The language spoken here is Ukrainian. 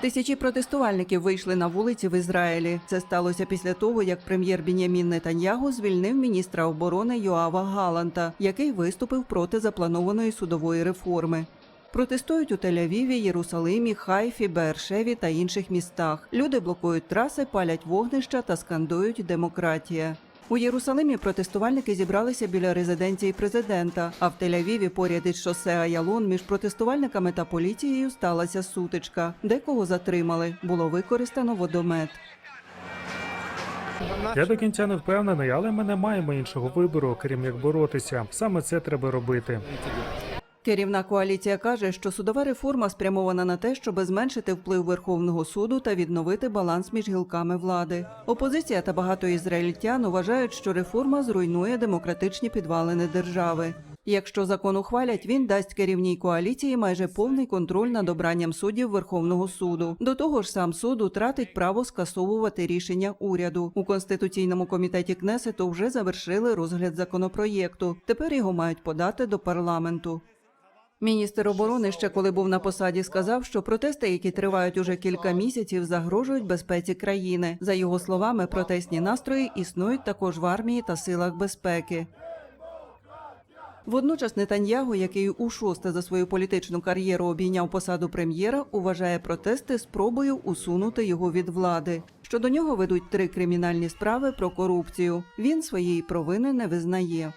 Тисячі протестувальників вийшли на вулиці в Ізраїлі. Це сталося після того, як прем'єр Бінямін Нетаньягу звільнив міністра оборони Йоава Галанта, який виступив проти запланованої судової реформи. Протестують у Тель-Авіві, Єрусалимі, Хайфі, Бершеві та інших містах. Люди блокують траси, палять вогнища та скандують демократія. У Єрусалимі протестувальники зібралися біля резиденції президента. А в Тель-Авіві поряд із шосе Аялон між протестувальниками та поліцією сталася сутичка. Декого затримали. Було використано водомет. Я до кінця не впевнений, але ми не маємо іншого вибору, крім як боротися. Саме це треба робити. Керівна коаліція каже, що судова реформа спрямована на те, щоб зменшити вплив Верховного суду та відновити баланс між гілками влади. Опозиція та багато ізраїльтян вважають, що реформа зруйнує демократичні підвалини держави. Якщо закон ухвалять, він дасть керівній коаліції майже повний контроль над обранням суддів Верховного суду. До того ж, сам суд втратить право скасовувати рішення уряду. У конституційному комітеті Кнесету вже завершили розгляд законопроєкту. Тепер його мають подати до парламенту. Міністр оборони ще коли був на посаді, сказав, що протести, які тривають уже кілька місяців, загрожують безпеці країни. За його словами, протестні настрої існують також в армії та силах безпеки. Водночас Нетаньягу, який у шосте за свою політичну кар'єру обійняв посаду прем'єра, вважає протести спробою усунути його від влади. Щодо нього ведуть три кримінальні справи про корупцію. Він своєї провини не визнає.